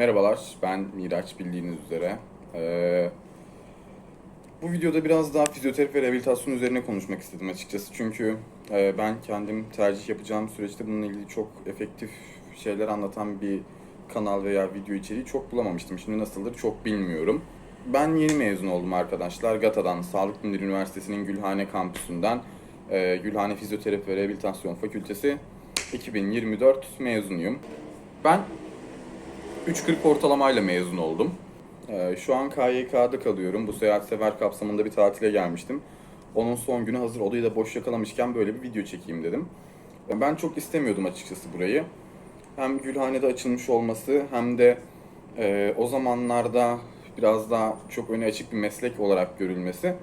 Merhabalar, ben Miraç bildiğiniz üzere. Ee, bu videoda biraz daha fizyoterapi ve rehabilitasyon üzerine konuşmak istedim açıkçası. Çünkü e, ben kendim tercih yapacağım süreçte bununla ilgili çok efektif şeyler anlatan bir kanal veya video içeriği çok bulamamıştım. Şimdi nasıldır çok bilmiyorum. Ben yeni mezun oldum arkadaşlar. GATA'dan, Sağlık Bilimleri Üniversitesi'nin Gülhane kampüsünden e, Gülhane Fizyoterapi ve Rehabilitasyon Fakültesi 2024 mezunuyum. Ben 3.40 ortalamayla mezun oldum. Ee, şu an KYK'da kalıyorum. Bu seyahat sever kapsamında bir tatile gelmiştim. Onun son günü hazır odayı da boş yakalamışken böyle bir video çekeyim dedim. Ben çok istemiyordum açıkçası burayı. Hem Gülhane'de açılmış olması hem de e, o zamanlarda biraz daha çok öne açık bir meslek olarak görülmesi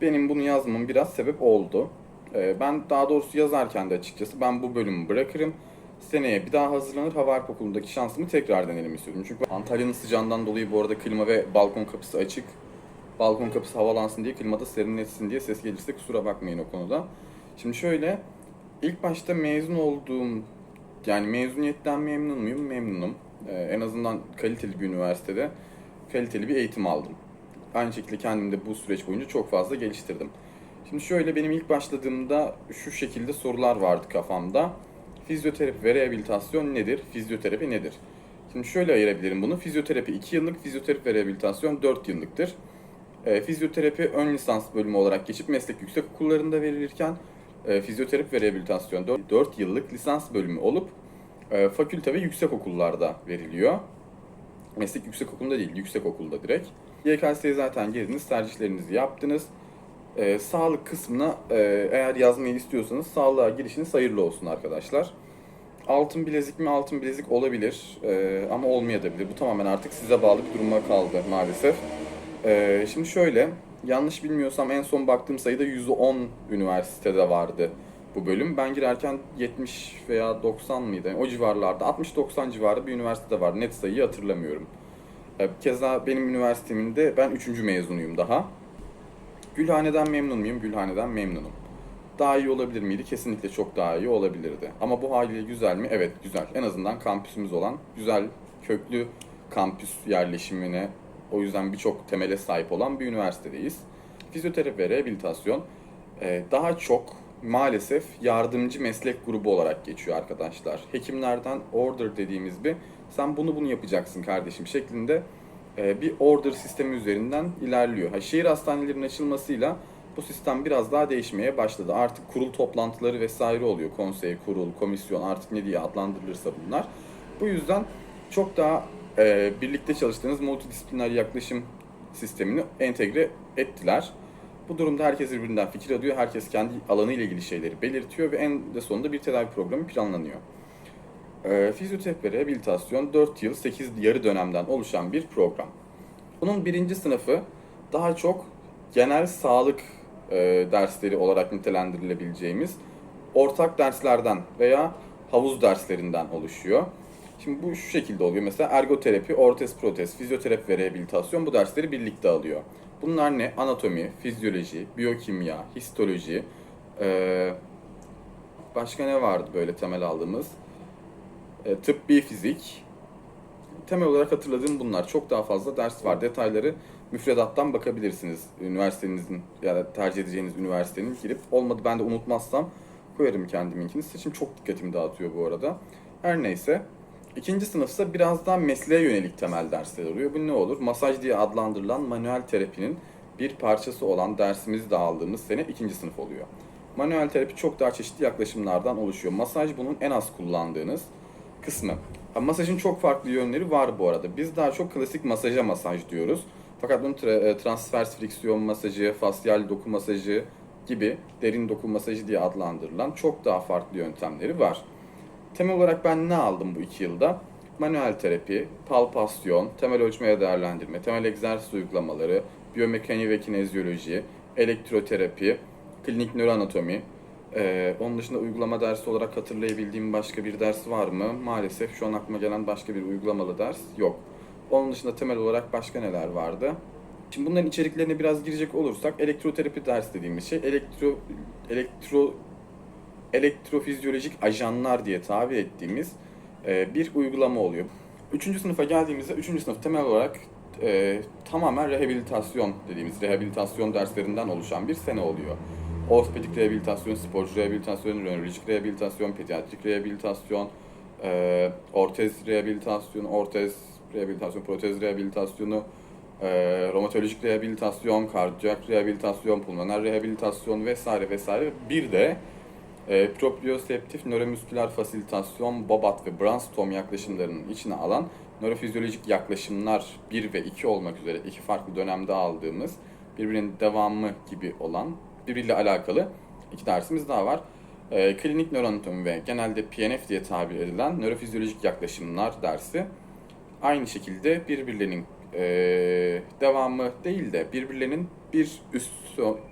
benim bunu yazmam biraz sebep oldu. E, ben daha doğrusu yazarken de açıkçası ben bu bölümü bırakırım seneye bir daha hazırlanır Havarp Okulu'ndaki şansımı tekrar denerim istiyordum. Çünkü Antalya'nın sıcağından dolayı bu arada klima ve balkon kapısı açık. Balkon kapısı havalansın diye, klimada serinletsin diye ses gelirse kusura bakmayın o konuda. Şimdi şöyle, ilk başta mezun olduğum, yani mezuniyetten memnun muyum? Memnunum. Ee, en azından kaliteli bir üniversitede kaliteli bir eğitim aldım. Aynı şekilde kendimi de bu süreç boyunca çok fazla geliştirdim. Şimdi şöyle benim ilk başladığımda şu şekilde sorular vardı kafamda. Fizyoterapi ve rehabilitasyon nedir? Fizyoterapi nedir? Şimdi şöyle ayırabilirim bunu. Fizyoterapi 2 yıllık, fizyoterapi ve rehabilitasyon 4 yıllıktır. E, fizyoterapi ön lisans bölümü olarak geçip meslek yüksek okullarında verilirken e, fizyoterapi ve rehabilitasyon 4, 4 yıllık lisans bölümü olup e, fakülte ve yüksek okullarda veriliyor. Meslek yüksek okulunda değil, yüksek okulda direkt. YKS'ye zaten girdiniz, tercihlerinizi yaptınız. Ee, sağlık kısmına e, eğer yazmayı istiyorsanız sağlığa girişiniz hayırlı olsun arkadaşlar. Altın bilezik mi altın bilezik olabilir e, ama olmayabilir. Bu tamamen artık size bağlı bir duruma kaldı maalesef. E, şimdi şöyle, yanlış bilmiyorsam en son baktığım sayıda 110 üniversitede vardı bu bölüm. Ben girerken 70 veya 90 mıydı? O civarlarda, 60-90 civarı bir üniversitede var. Net sayıyı hatırlamıyorum. E, keza benim üniversitemin de ben 3. mezunuyum daha. Gülhane'den memnun muyum? Gülhane'den memnunum. Daha iyi olabilir miydi? Kesinlikle çok daha iyi olabilirdi. Ama bu haliyle güzel mi? Evet güzel. En azından kampüsümüz olan güzel, köklü kampüs yerleşimine o yüzden birçok temele sahip olan bir üniversitedeyiz. Fizyoterapi ve rehabilitasyon e, daha çok maalesef yardımcı meslek grubu olarak geçiyor arkadaşlar. Hekimlerden order dediğimiz bir sen bunu bunu yapacaksın kardeşim şeklinde bir order sistemi üzerinden ilerliyor. Ha, şehir hastanelerinin açılmasıyla bu sistem biraz daha değişmeye başladı. Artık kurul toplantıları vesaire oluyor. Konsey, kurul, komisyon artık ne diye adlandırılırsa bunlar. Bu yüzden çok daha e, birlikte çalıştığınız multidisipliner yaklaşım sistemini entegre ettiler. Bu durumda herkes birbirinden fikir alıyor. Herkes kendi alanı ile ilgili şeyleri belirtiyor ve en de sonunda bir tedavi programı planlanıyor. E, fizyoterapi rehabilitasyon 4 yıl 8 yarı dönemden oluşan bir program. Bunun birinci sınıfı daha çok genel sağlık e, dersleri olarak nitelendirilebileceğimiz ortak derslerden veya havuz derslerinden oluşuyor. Şimdi bu şu şekilde oluyor. Mesela ergoterapi, ortez protez, fizyoterapi ve rehabilitasyon bu dersleri birlikte alıyor. Bunlar ne? Anatomi, fizyoloji, biyokimya, histoloji, e, başka ne vardı böyle temel aldığımız? E, tıbbi fizik. Temel olarak hatırladığım bunlar. Çok daha fazla ders var. Detayları müfredattan bakabilirsiniz. Üniversitenizin ya da tercih edeceğiniz üniversitenin girip olmadı ben de unutmazsam koyarım kendiminkini. Seçim çok dikkatimi dağıtıyor bu arada. Her neyse. İkinci sınıfsa biraz daha mesleğe yönelik temel dersler oluyor. Bu ne olur? Masaj diye adlandırılan manuel terapinin bir parçası olan dersimizi de aldığımız sene ikinci sınıf oluyor. Manuel terapi çok daha çeşitli yaklaşımlardan oluşuyor. Masaj bunun en az kullandığınız kısmı. Masajın çok farklı yönleri var bu arada. Biz daha çok klasik masaja masaj diyoruz. Fakat bunun tra- e, transvers friksiyon masajı, fasyal doku masajı gibi derin doku masajı diye adlandırılan çok daha farklı yöntemleri var. Temel olarak ben ne aldım bu iki yılda? Manuel terapi, palpasyon, temel ölçmeye değerlendirme, temel egzersiz uygulamaları, biyomekaniği ve kinezyoloji, elektroterapi, klinik nöroanatomi, ee, onun dışında uygulama dersi olarak hatırlayabildiğim başka bir ders var mı? Maalesef şu an aklıma gelen başka bir uygulamalı ders yok. Onun dışında temel olarak başka neler vardı? Şimdi bunların içeriklerine biraz girecek olursak elektroterapi ders dediğimiz şey elektro elektro elektrofizyolojik ajanlar diye tabir ettiğimiz e, bir uygulama oluyor. Üçüncü sınıfa geldiğimizde üçüncü sınıf temel olarak e, tamamen rehabilitasyon dediğimiz rehabilitasyon derslerinden oluşan bir sene oluyor. Ortopedik rehabilitasyon, sporcu rehabilitasyon, nörolojik rehabilitasyon, pediatrik rehabilitasyon, e, ortez rehabilitasyon, ortez rehabilitasyon, protez rehabilitasyonu, e, romatolojik rehabilitasyon, kardiyak rehabilitasyon, pulmoner rehabilitasyon vesaire vesaire. Bir de e, proprioseptif nöromüsküler fasilitasyon, Bobat ve Brainstorm yaklaşımlarının içine alan nörofizyolojik yaklaşımlar 1 ve 2 olmak üzere iki farklı dönemde aldığımız birbirinin devamı gibi olan birbiriyle alakalı iki dersimiz daha var. E, klinik nöroanatomi ve genelde PNF diye tabir edilen nörofizyolojik yaklaşımlar dersi aynı şekilde birbirlerinin e, devamı değil de birbirlerinin bir üst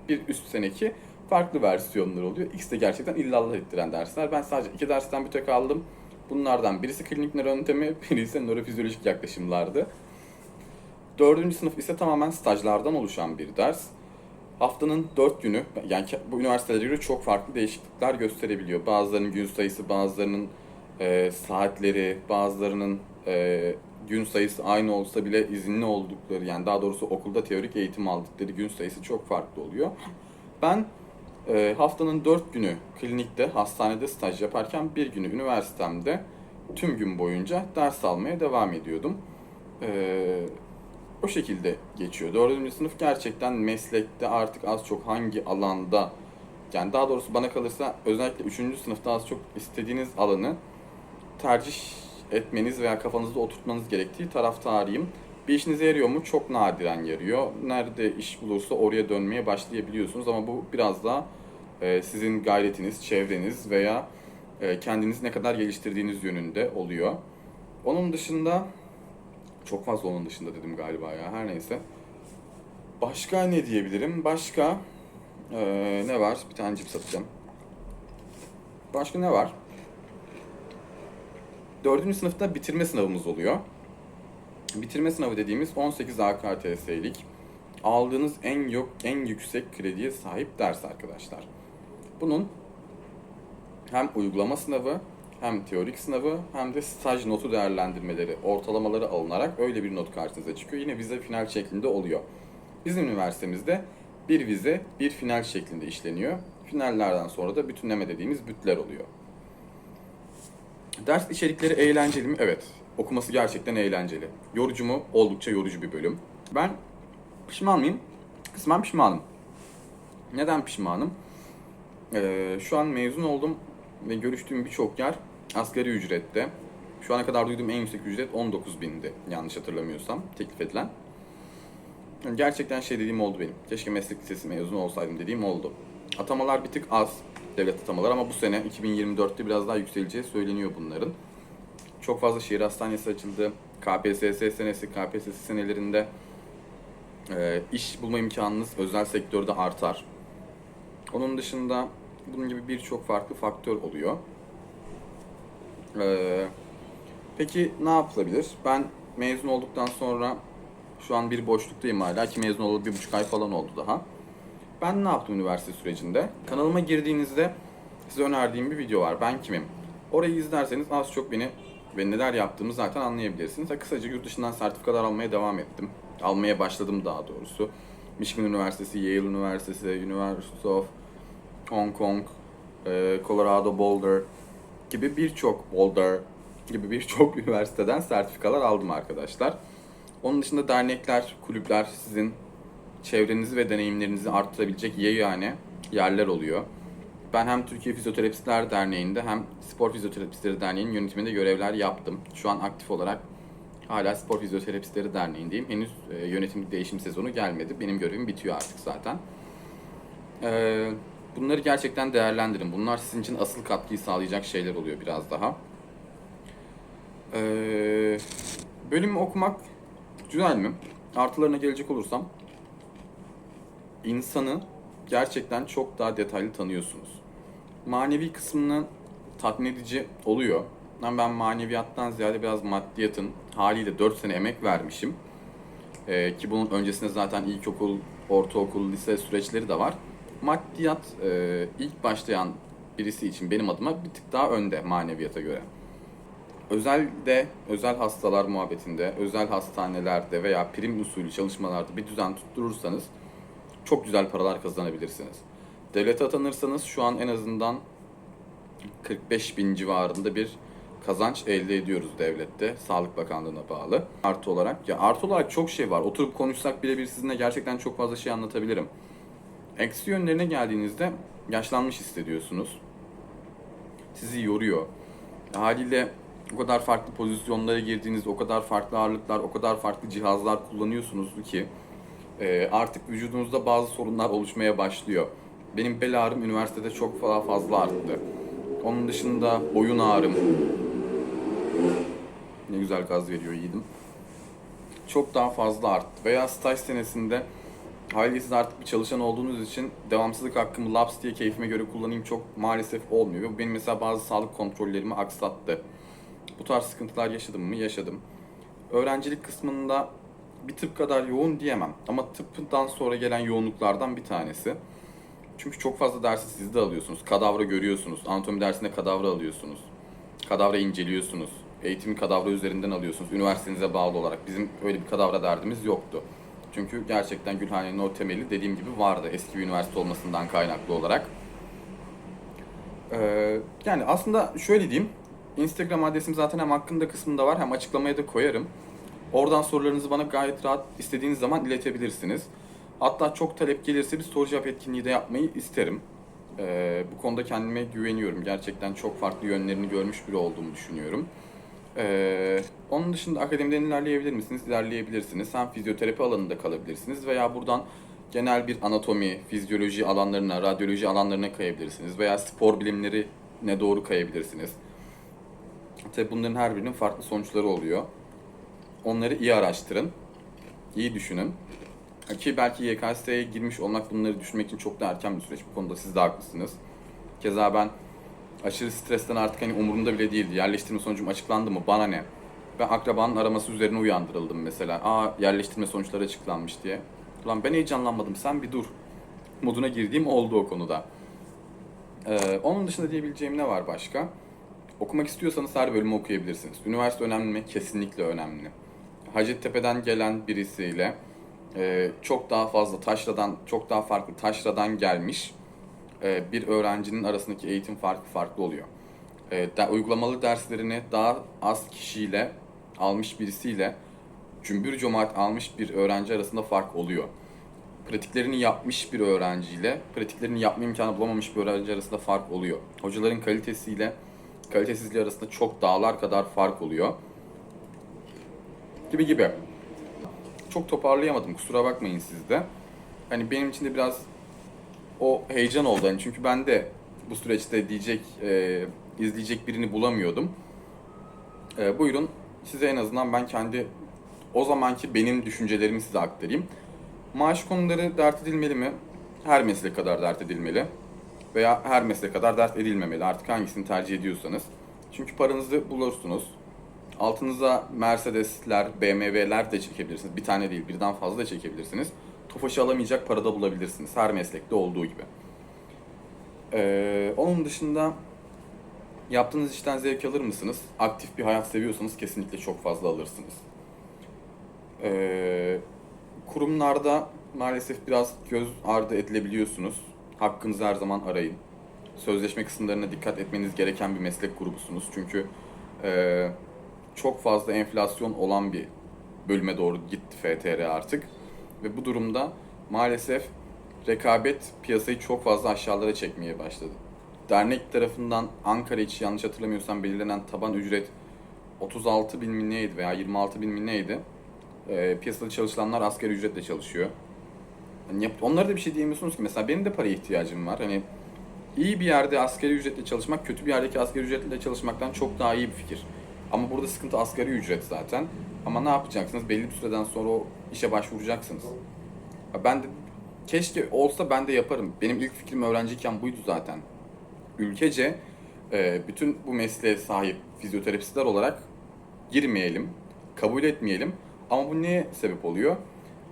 bir üst seneki farklı versiyonları oluyor. İkisi de gerçekten illallah ettiren dersler. Ben sadece iki dersten bir tek aldım. Bunlardan birisi klinik nöroanatomi, birisi nörofizyolojik yaklaşımlardı. Dördüncü sınıf ise tamamen stajlardan oluşan bir ders. Haftanın dört günü, yani bu üniversitelere göre çok farklı değişiklikler gösterebiliyor. Bazılarının gün sayısı, bazılarının e, saatleri, bazılarının e, gün sayısı aynı olsa bile izinli oldukları, yani daha doğrusu okulda teorik eğitim aldıkları gün sayısı çok farklı oluyor. Ben e, haftanın dört günü klinikte, hastanede staj yaparken bir günü üniversitemde tüm gün boyunca ders almaya devam ediyordum. E, o şekilde geçiyor. Dördüncü sınıf gerçekten meslekte artık az çok hangi alanda, yani daha doğrusu bana kalırsa özellikle üçüncü sınıfta az çok istediğiniz alanı tercih etmeniz veya kafanızda oturtmanız gerektiği taraftarıyım. Bir işinize yarıyor mu? Çok nadiren yarıyor. Nerede iş bulursa oraya dönmeye başlayabiliyorsunuz ama bu biraz da e, sizin gayretiniz, çevreniz veya e, kendinizi ne kadar geliştirdiğiniz yönünde oluyor. Onun dışında çok fazla onun dışında dedim galiba ya her neyse. Başka ne diyebilirim? Başka e, ne var? Bir tane cips atacağım. Başka ne var? Dördüncü sınıfta bitirme sınavımız oluyor. Bitirme sınavı dediğimiz 18 AKTS'lik aldığınız en yok en yüksek krediye sahip ders arkadaşlar. Bunun hem uygulama sınavı hem teorik sınavı hem de staj notu değerlendirmeleri, ortalamaları alınarak öyle bir not karşınıza çıkıyor. Yine vize final şeklinde oluyor. Bizim üniversitemizde bir vize, bir final şeklinde işleniyor. Finallerden sonra da bütünleme dediğimiz bütler oluyor. Ders içerikleri eğlenceli mi? Evet. Okuması gerçekten eğlenceli. Yorucu mu? Oldukça yorucu bir bölüm. Ben pişman mıyım? Kısmen pişmanım. Neden pişmanım? Ee, şu an mezun oldum ve görüştüğüm birçok yer asgari ücrette. Şu ana kadar duyduğum en yüksek ücret 19 bindi yanlış hatırlamıyorsam teklif edilen. Yani gerçekten şey dediğim oldu benim. Keşke meslek lisesi mezunu olsaydım dediğim oldu. Atamalar bir tık az devlet atamaları ama bu sene 2024'te biraz daha yükseleceği söyleniyor bunların. Çok fazla şehir hastanesi açıldı. KPSS senesi, KPSS senelerinde e, iş bulma imkanınız özel sektörde artar. Onun dışında bunun gibi birçok farklı faktör oluyor. Ee, peki ne yapılabilir? Ben mezun olduktan sonra şu an bir boşluktayım hala ki mezun olalı bir buçuk ay falan oldu daha. Ben ne yaptım üniversite sürecinde? Kanalıma girdiğinizde size önerdiğim bir video var. Ben kimim? Orayı izlerseniz az çok beni ve neler yaptığımı zaten anlayabilirsiniz. Kısaca yurt dışından sertifikalar almaya devam ettim. Almaya başladım daha doğrusu. Michigan Üniversitesi, Yale Üniversitesi, University of Hong Kong, e, Colorado Boulder gibi birçok Boulder gibi birçok üniversiteden sertifikalar aldım arkadaşlar. Onun dışında dernekler, kulüpler sizin çevrenizi ve deneyimlerinizi arttırabilecek yegane yerler oluyor. Ben hem Türkiye Fizyoterapistler Derneği'nde hem Spor Fizyoterapistleri Derneği'nin yönetiminde görevler yaptım. Şu an aktif olarak hala Spor Fizyoterapistleri Derneği'ndeyim. Henüz e, yönetim değişim sezonu gelmedi. Benim görevim bitiyor artık zaten. E, bunları gerçekten değerlendirin. Bunlar sizin için asıl katkıyı sağlayacak şeyler oluyor biraz daha. E, bölümü okumak güzel mi? Artılarına gelecek olursam insanı gerçekten çok daha detaylı tanıyorsunuz. Manevi kısmını tatmin edici oluyor. Ama ben maneviyattan ziyade biraz maddiyatın haliyle 4 sene emek vermişim. Ee, ki bunun öncesinde zaten ilkokul, ortaokul, lise süreçleri de var. Maddiyat e, ilk başlayan birisi için benim adıma bir tık daha önde maneviyata göre. özelde, özel hastalar muhabbetinde, özel hastanelerde veya prim usulü çalışmalarda bir düzen tutturursanız çok güzel paralar kazanabilirsiniz. Devlete atanırsanız şu an en azından 45 bin civarında bir kazanç elde ediyoruz devlette. Sağlık Bakanlığı'na bağlı. Artı olarak. Ya artı olarak çok şey var. Oturup konuşsak birebir sizinle gerçekten çok fazla şey anlatabilirim. Eksi yönlerine geldiğinizde yaşlanmış hissediyorsunuz. Sizi yoruyor. Haliyle o kadar farklı pozisyonlara girdiğinizde, o kadar farklı ağırlıklar, o kadar farklı cihazlar kullanıyorsunuz ki e, artık vücudunuzda bazı sorunlar oluşmaya başlıyor. Benim bel ağrım üniversitede çok daha fazla arttı. Onun dışında boyun ağrım. Ne güzel gaz veriyor yiğidim. Çok daha fazla arttı. Veya staj senesinde haliyle siz artık bir çalışan olduğunuz için devamsızlık hakkımı laps diye keyfime göre kullanayım çok maalesef olmuyor. Bu benim mesela bazı sağlık kontrollerimi aksattı. Bu tarz sıkıntılar yaşadım mı? Yaşadım. Öğrencilik kısmında bir tıp kadar yoğun diyemem. Ama tıptan sonra gelen yoğunluklardan bir tanesi. Çünkü çok fazla dersi siz de alıyorsunuz. Kadavra görüyorsunuz. Anatomi dersinde kadavra alıyorsunuz. Kadavra inceliyorsunuz. Eğitimi kadavra üzerinden alıyorsunuz. Üniversitenize bağlı olarak. Bizim öyle bir kadavra derdimiz yoktu. Çünkü gerçekten Gülhane'nin o temeli dediğim gibi vardı. Eski bir üniversite olmasından kaynaklı olarak. Ee, yani aslında şöyle diyeyim. Instagram adresim zaten hem hakkında kısmında var hem açıklamaya da koyarım. Oradan sorularınızı bana gayet rahat istediğiniz zaman iletebilirsiniz. Hatta çok talep gelirse bir soru cevap etkinliği de yapmayı isterim. Ee, bu konuda kendime güveniyorum. Gerçekten çok farklı yönlerini görmüş biri olduğumu düşünüyorum. Ee, onun dışında akademiden ilerleyebilir misiniz? İlerleyebilirsiniz. Hem fizyoterapi alanında kalabilirsiniz veya buradan genel bir anatomi, fizyoloji alanlarına, radyoloji alanlarına kayabilirsiniz veya spor bilimlerine doğru kayabilirsiniz. Tabi bunların her birinin farklı sonuçları oluyor. Onları iyi araştırın, iyi düşünün. Ki belki YKS'ye girmiş olmak bunları düşünmek için çok da erken bir süreç. Bu konuda siz de haklısınız. Keza ben aşırı stresten artık hani umurumda bile değildi. Yerleştirme sonucum açıklandı mı? Bana ne? Ben akrabanın araması üzerine uyandırıldım mesela. Aa yerleştirme sonuçları açıklanmış diye. Ulan ben heyecanlanmadım sen bir dur. Moduna girdiğim oldu o konuda. Ee, onun dışında diyebileceğim ne var başka? Okumak istiyorsanız her bölümü okuyabilirsiniz. Üniversite önemli mi? Kesinlikle önemli. Hacettepe'den gelen birisiyle e, çok daha fazla taşradan, çok daha farklı taşradan gelmiş e, bir öğrencinin arasındaki eğitim farkı farklı oluyor. E, uygulamalı derslerini daha az kişiyle almış birisiyle cümbür cemaat almış bir öğrenci arasında fark oluyor. Pratiklerini yapmış bir öğrenciyle pratiklerini yapma imkanı bulamamış bir öğrenci arasında fark oluyor. Hocaların kalitesiyle kalitesizliği arasında çok dağlar kadar fark oluyor. Gibi gibi. Çok toparlayamadım kusura bakmayın siz de. Hani benim için de biraz o heyecan oldu. Hani çünkü ben de bu süreçte diyecek, e, izleyecek birini bulamıyordum. E, buyurun size en azından ben kendi o zamanki benim düşüncelerimi size aktarayım. Maaş konuları dert edilmeli mi? Her meslek kadar dert edilmeli. Veya her meslek kadar dert edilmemeli. Artık hangisini tercih ediyorsanız. Çünkü paranızı bulursunuz. Altınıza Mercedesler, BMW'ler de çekebilirsiniz. Bir tane değil, birden fazla da çekebilirsiniz. Tofaşı alamayacak parada bulabilirsiniz. Her meslekte olduğu gibi. Ee, onun dışında yaptığınız işten zevk alır mısınız? Aktif bir hayat seviyorsanız kesinlikle çok fazla alırsınız. Ee, kurumlarda maalesef biraz göz ardı edilebiliyorsunuz. Hakkınızı her zaman arayın. Sözleşme kısımlarına dikkat etmeniz gereken bir meslek grubusunuz. Çünkü e, çok fazla enflasyon olan bir bölüme doğru gitti FTR artık. Ve bu durumda maalesef rekabet piyasayı çok fazla aşağılara çekmeye başladı. Dernek tarafından Ankara için yanlış hatırlamıyorsam belirlenen taban ücret 36 bin mi neydi veya 26 bin mi neydi? E, piyasada çalışanlar asgari ücretle çalışıyor. Yani yap- onlara da bir şey diyemiyorsunuz ki mesela benim de paraya ihtiyacım var. Hani iyi bir yerde asgari ücretle çalışmak kötü bir yerdeki asgari ücretle çalışmaktan çok daha iyi bir fikir. Ama burada sıkıntı asgari ücret zaten. Ama ne yapacaksınız? Belli bir süreden sonra o işe başvuracaksınız. Ben de keşke olsa ben de yaparım. Benim ilk fikrim öğrenciyken buydu zaten. Ülkece e, bütün bu mesleğe sahip fizyoterapistler olarak girmeyelim, kabul etmeyelim. Ama bu neye sebep oluyor?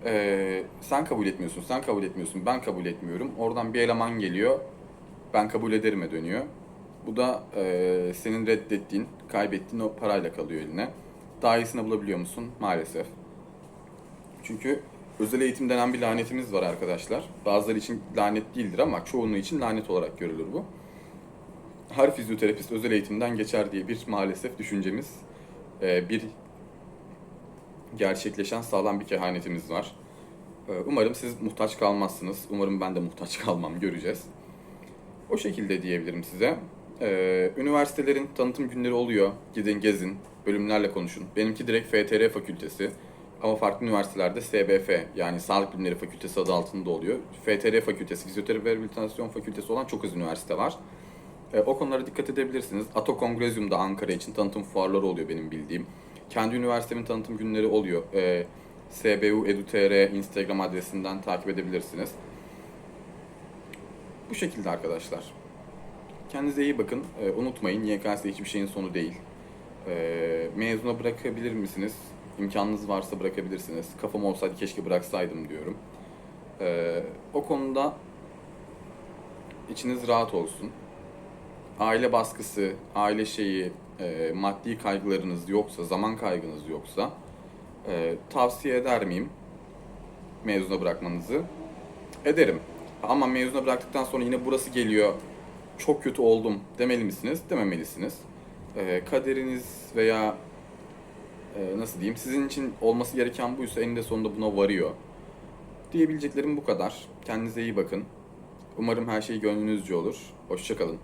Ee, sen kabul etmiyorsun, sen kabul etmiyorsun, ben kabul etmiyorum. Oradan bir eleman geliyor, ben kabul ederime dönüyor. Bu da e, senin reddettiğin, kaybettiğin o parayla kalıyor eline. Daha iyisini bulabiliyor musun? Maalesef. Çünkü özel eğitim denen bir lanetimiz var arkadaşlar. Bazıları için lanet değildir ama çoğunluğu için lanet olarak görülür bu. Her fizyoterapist özel eğitimden geçer diye bir maalesef düşüncemiz, e, bir gerçekleşen sağlam bir kehanetimiz var. E, Umarım siz muhtaç kalmazsınız. Umarım ben de muhtaç kalmam. Göreceğiz. O şekilde diyebilirim size. Ee, üniversitelerin tanıtım günleri oluyor. Gidin gezin, bölümlerle konuşun. Benimki direkt FTR fakültesi. Ama farklı üniversitelerde SBF yani Sağlık Bilimleri Fakültesi adı altında oluyor. FTR Fakültesi, Fizyoterapi ve Rehabilitasyon Fakültesi olan çok az üniversite var. Ee, o konulara dikkat edebilirsiniz. Ato Kongrezyum'da Ankara için tanıtım fuarları oluyor benim bildiğim. Kendi üniversitemin tanıtım günleri oluyor. Ee, SBU Edu.tr Instagram adresinden takip edebilirsiniz. Bu şekilde arkadaşlar. Kendinize iyi bakın. Ee, unutmayın YKS hiçbir şeyin sonu değil. Ee, mezuna bırakabilir misiniz? İmkanınız varsa bırakabilirsiniz. Kafam olsaydı keşke bıraksaydım diyorum. Ee, o konuda içiniz rahat olsun. Aile baskısı, aile şeyi, e, maddi kaygılarınız yoksa, zaman kaygınız yoksa e, tavsiye eder miyim mezuna bırakmanızı? Ederim. Ama mezuna bıraktıktan sonra yine burası geliyor, çok kötü oldum demeli misiniz? Dememelisiniz. Ee, kaderiniz veya e, nasıl diyeyim sizin için olması gereken buysa eninde sonunda buna varıyor. Diyebileceklerim bu kadar. Kendinize iyi bakın. Umarım her şey gönlünüzce olur. Hoşçakalın.